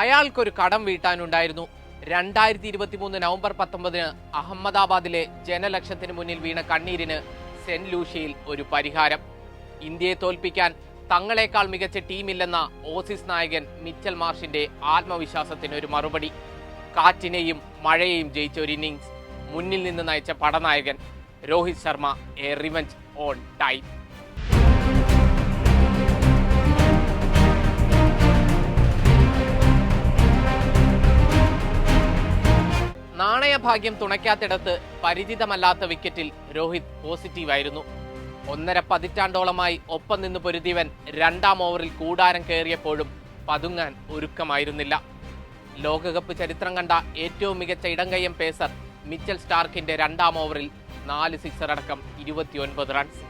അയാൾക്കൊരു കടം വീട്ടാനുണ്ടായിരുന്നു. രണ്ടായിരത്തി ഇരുപത്തി മൂന്ന് നവംബർ പത്തൊമ്പതിന് അഹമ്മദാബാദിലെ ജനലക്ഷത്തിന് മുന്നിൽ വീണ കണ്ണീരിന് സെന്റ് ലൂഷ്യയിൽ ഒരു പരിഹാരം. ഇന്ത്യയെ തോൽപ്പിക്കാൻ തങ്ങളെക്കാൾ മികച്ച ടീമില്ലെന്ന ഓസീസ് നായകൻ മിച്ചൽ മാർഷിന്റെ ആത്മവിശ്വാസത്തിന് ഒരു മറുപടി. കാറ്റിനെയും മഴയെയും ജയിച്ച ഒരു ഇന്നിങ്സ് മുന്നിൽ നിന്ന് നയിച്ച പടനായകൻ Rohit Sharma a revenge on time. നാണയഭാഗ്യം തുണയ്ക്കാത്തിടത്ത് പരിചിതമല്ലാത്ത വിക്കറ്റിൽ രോഹിത് പോസിറ്റീവായിരുന്നു. ഒന്നര പതിറ്റാണ്ടോളമായി ഒപ്പം നിന്ന് പൊരുതിയവൻ രണ്ടാം ഓവറിൽ കൂടാരം കയറിയപ്പോഴും പതുങ്ങാൻ ഒരുക്കമായിരുന്നില്ല. ലോകകപ്പ് ചരിത്രം കണ്ട ഏറ്റവും മികച്ച ഇടംകയ്യം പേസർ മിച്ചൽ സ്റ്റാർക്കിന്റെ രണ്ടാം ഓവറിൽ നാല് സിക്സർ അടക്കം ഇരുപത്തിയൊൻപത് റൺസ്.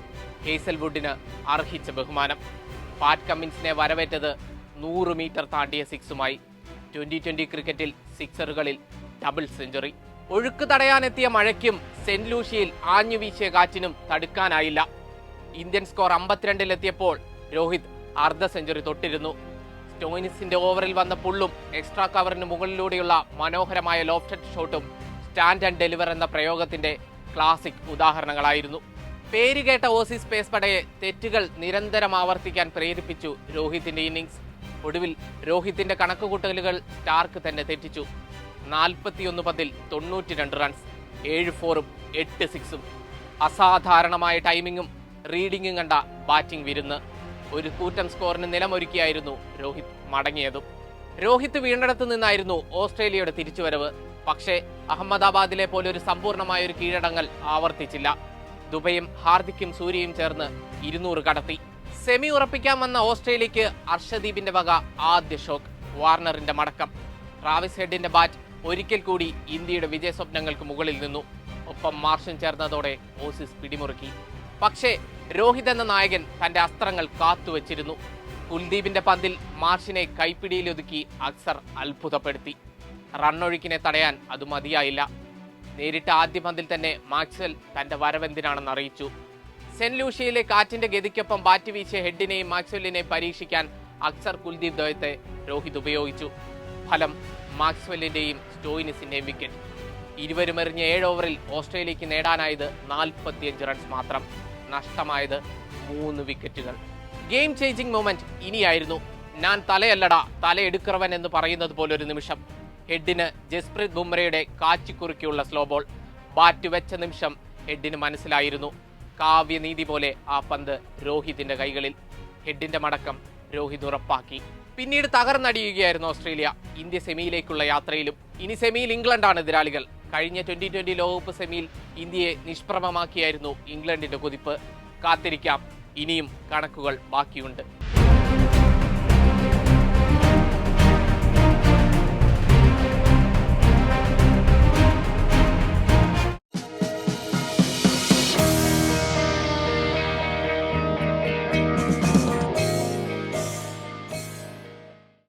ഹേസൽവുഡിന് അർഹിച്ച ബഹുമാനം. പാറ്റ് കമ്മിൻസിനെ വരവേറ്റത് നൂറ് മീറ്റർ താണ്ടിയ സിക്സുമായി. ട്വന്റി ട്വന്റി ക്രിക്കറ്റിൽ സിക്സറുകളിൽ ഡബിൾ സെഞ്ചുറി. ഒഴുക്ക് തടയാനെത്തിയ മഴയ്ക്കും സെന്റ് ലൂഷ്യയിൽ ആഞ്ഞു വീശിയ കാറ്റിനും തടുക്കാനായില്ല. ഇന്ത്യൻ സ്കോർ അമ്പത്തിരണ്ടിലെത്തിയപ്പോൾ രോഹിത് അർദ്ധ സെഞ്ചുറി തൊട്ടിരുന്നു. സ്റ്റോയിനിസിന്റെ ഓവറിൽ വന്ന പുള്ളും എക്സ്ട്രാ കവറിന് മുകളിലൂടെയുള്ള മനോഹരമായ ലോഫ്റ്റഡ് ഷോട്ടും സ്റ്റാൻഡ് ആൻഡ് ഡെലിവർ എന്ന പ്രയോഗത്തിന്റെ ക്ലാസിക് ഉദാഹരണങ്ങളായിരുന്നു. പേരുകേട്ട ഓസീസ് പേസ് പടയെ തെറ്റുകൾ നിരന്തരം ആവർത്തിക്കാൻ പ്രേരിപ്പിച്ചു രോഹിത്തിന്റെ ഇന്നിംഗ്സ്. ഒടുവിൽ രോഹിത്തിന്റെ കണക്കുകൂട്ടലുകൾ സ്റ്റാർക്ക് തന്നെ തെറ്റിച്ചു. നാൽപ്പത്തിയൊന്ന് പതിൽ തൊണ്ണൂറ്റി രണ്ട് റൺസ് ഏഴ് ഫോറും എട്ട് സിക്സും. അസാധാരണമായ ടൈമിങ്ങും റീഡിങ്ങും കണ്ട ബാറ്റിംഗ് വിരുന്ന്. ഒരു കൂറ്റൻ സ്കോറിന് നിലമൊരുക്കിയായിരുന്നു രോഹിത് മടങ്ങിയതും. രോഹിത് വീണ്ടെടുത്തു നിന്നായിരുന്നു ഓസ്ട്രേലിയയുടെ തിരിച്ചുവരവ്. പക്ഷേ അഹമ്മദാബാദിലെ പോലെ ഒരു സമ്പൂർണമായ ഒരു കീഴടങ്ങൽ ആവർത്തിച്ചില്ല. ദുബൈയും ഹാർദിക്കും സൂര്യയും ചേർന്ന് ഇരുന്നൂറ് കടത്തി. സെമി ഉറപ്പിക്കാൻ വന്ന ഓസ്ട്രേലിയക്ക് അർഷദീപിന്റെ വക ആദ്യ ഷോക്ക് വാർണറിന്റെ മടക്കം. ട്രാവിസ് ഹെഡിന്റെ ബാറ്റ് ഒരിക്കൽ കൂടി ഇന്ത്യയുടെ വിജയ സ്വപ്നങ്ങൾക്ക് മുകളിൽ നിന്നു. ഒപ്പം മാർഷൻ ചേർന്നതോടെ ഓസിസ് പിടിമുറുക്കി. പക്ഷേ രോഹിത് എന്ന നായകൻ തന്റെ അസ്ത്രങ്ങൾ കാത്തുവച്ചിരുന്നു. കുൽദീപിന്റെ പന്തിൽ മാർഷിനെ കൈപ്പിടിയിലൊതുക്കി അക്സർ അത്ഭുതപ്പെടുത്തി. റണ്ണൊഴുക്കിനെ തടയാൻ അത് മതിയായില്ല. നേരിട്ട ആദ്യ പന്തിൽ തന്നെ മാക്സൽ തന്റെ വരവെന്തിനാണെന്ന് അറിയിച്ചു. സെന്റ് ലൂഷ്യയിലെ കാറ്റിന്റെ ഗതിക്കൊപ്പം ബാറ്റ് വീശിയ ഹെഡിനെയും മാക്സ്വെല്ലിനെയും പരീക്ഷിക്കാൻ അക്സർ കുൽദീപ് ദ്വയത്തെ രോഹിത് ഉപയോഗിച്ചു. ഫലം മാക്സ്വെല്ലിന്റെയും സ്റ്റോയിനിസിന്റെയും വിക്കറ്റ് ഇരുവരും എറിഞ്ഞ ഏഴ് ഓവറിൽ ഓസ്ട്രേലിയക്ക് നേടാനായത് നാൽപ്പത്തിയഞ്ച് റൺസ് മാത്രം. നഷ്ടമായത് മൂന്ന് വിക്കറ്റുകൾ ഗെയിം ചേഞ്ചിങ് മൊമെന്റ് ഇനിയായിരുന്നു. ഞാൻ തലയല്ലടാ തലയെടുക്കറവൻ എന്ന് പറയുന്നത് പോലെ ഒരു നിമിഷം. ഹെഡിന് ജസ്പ്രീത് ബുംറയുടെ കാച്ചിക്കുറുക്കിയുള്ള സ്ലോ ബോൾ ബാറ്റ് വെച്ച നിമിഷം ഹെഡിന് മനസ്സിലായിരുന്നു. കാവ്യനീതി പോലെ ആ പന്ത് രോഹിതിന്റെ കൈകളിൽ. ഹെഡിന്റെ മടക്കം രോഹിത് ഉറപ്പാക്കി. പിന്നീട് തകർന്നടിയുകയായിരുന്നു ഓസ്ട്രേലിയ. ഇന്ത്യ സെമിയിലേക്കുള്ള യാത്രയിലും. ഇനി സെമിയിൽ ഇംഗ്ലണ്ടാണ് എതിരാളികൾ. കഴിഞ്ഞ ട്വന്റി ട്വന്റി ലോകകപ്പ് സെമിയിൽ ഇന്ത്യയെ നിഷ്പ്രഭമാക്കിയായിരുന്നു ഇംഗ്ലണ്ടിന്റെ കുതിപ്പ്. കാത്തിരിക്കാം. ഇനിയും കണക്കുകൾ ബാക്കിയുണ്ട്.